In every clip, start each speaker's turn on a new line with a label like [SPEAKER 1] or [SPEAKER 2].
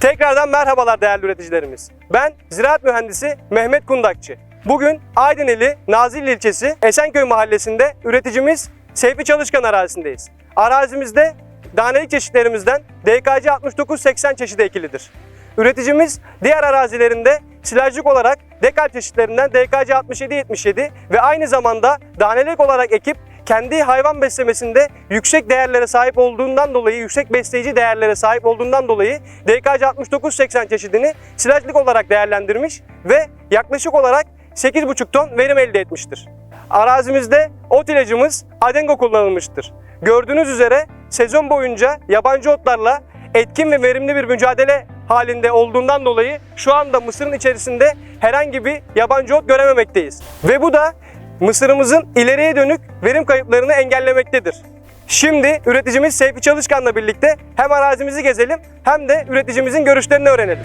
[SPEAKER 1] Tekrardan merhabalar değerli üreticilerimiz. Ben ziraat mühendisi Mehmet Kundakçı. Bugün Aydıneli Nazilli ilçesi Esenköy mahallesinde üreticimiz Seyfi Çalışkan arazisindeyiz. Arazimizde danelik çeşitlerimizden DKC 6980 çeşidi ekilidir. Üreticimiz diğer arazilerinde silajlık olarak dekal çeşitlerinden DKC 6777 ve aynı zamanda danelik olarak ekip kendi hayvan beslemesinde yüksek değerlere sahip olduğundan dolayı, yüksek besleyici değerlere sahip olduğundan dolayı DKC 6980 çeşidini silajlık olarak değerlendirmiş ve yaklaşık olarak 8,5 ton verim elde etmiştir. Arazimizde ot ilacımız Adengo kullanılmıştır. Gördüğünüz üzere sezon boyunca yabancı otlarla etkin ve verimli bir mücadele halinde olduğundan dolayı şu anda mısırın içerisinde herhangi bir yabancı ot görememekteyiz. Ve bu da mısırımızın ileriye dönük verim kayıplarını engellemektedir. Şimdi üreticimiz Seyfi Çalışkan'la birlikte hem arazimizi gezelim hem de üreticimizin görüşlerini öğrenelim.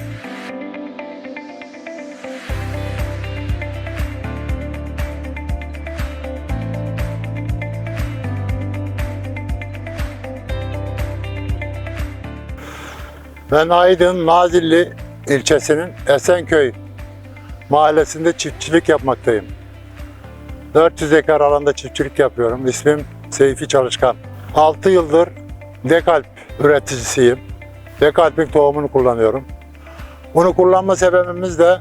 [SPEAKER 2] Ben Aydın Nazilli ilçesinin Esenköy mahallesinde çiftçilik yapmaktayım. 400 dekar alanda çiftçilik yapıyorum. İsmim Seyfi Çalışkan. 6 yıldır Dekalp üreticisiyim. Dekalp'in tohumunu kullanıyorum. Bunu kullanma sebebimiz de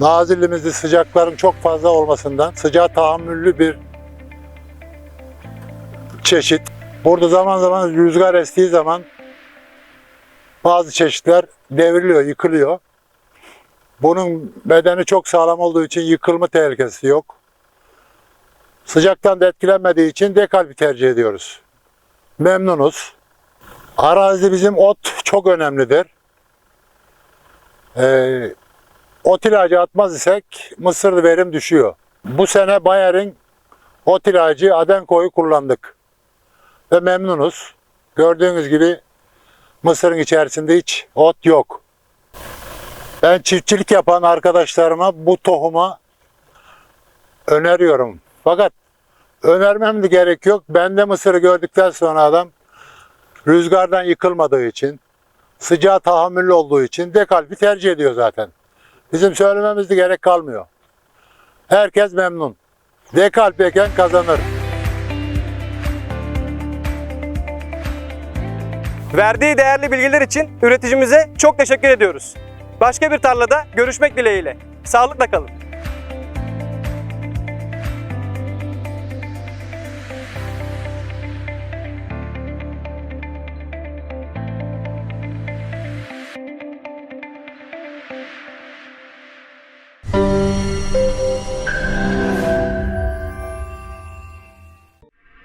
[SPEAKER 2] Nazilli'mizde sıcakların çok fazla olmasından sıcağa tahammüllü bir çeşit. Burada zaman zaman rüzgar estiği zaman bazı çeşitler devriliyor, yıkılıyor. Bunun bedeni çok sağlam olduğu için yıkılma tehlikesi yok. Sıcaktan da etkilenmediği için dekalbi tercih ediyoruz. Memnunuz. Arazide bizim ot çok önemlidir. Ee, ot ilacı atmaz isek mısır verim düşüyor. Bu sene Bayer'in ot ilacı Adenko'yu kullandık. Ve memnunuz. Gördüğünüz gibi Mısırın içerisinde hiç ot yok. Ben çiftçilik yapan arkadaşlarıma bu tohuma öneriyorum. Fakat önermem de gerek yok. Ben de mısırı gördükten sonra adam rüzgardan yıkılmadığı için, sıcağa tahammüllü olduğu için dekalbi tercih ediyor zaten. Bizim söylememiz de gerek kalmıyor. Herkes memnun. Dekalp eken kazanır.
[SPEAKER 1] Verdiği değerli bilgiler için üreticimize çok teşekkür ediyoruz. Başka bir tarlada görüşmek dileğiyle. Sağlıkla kalın.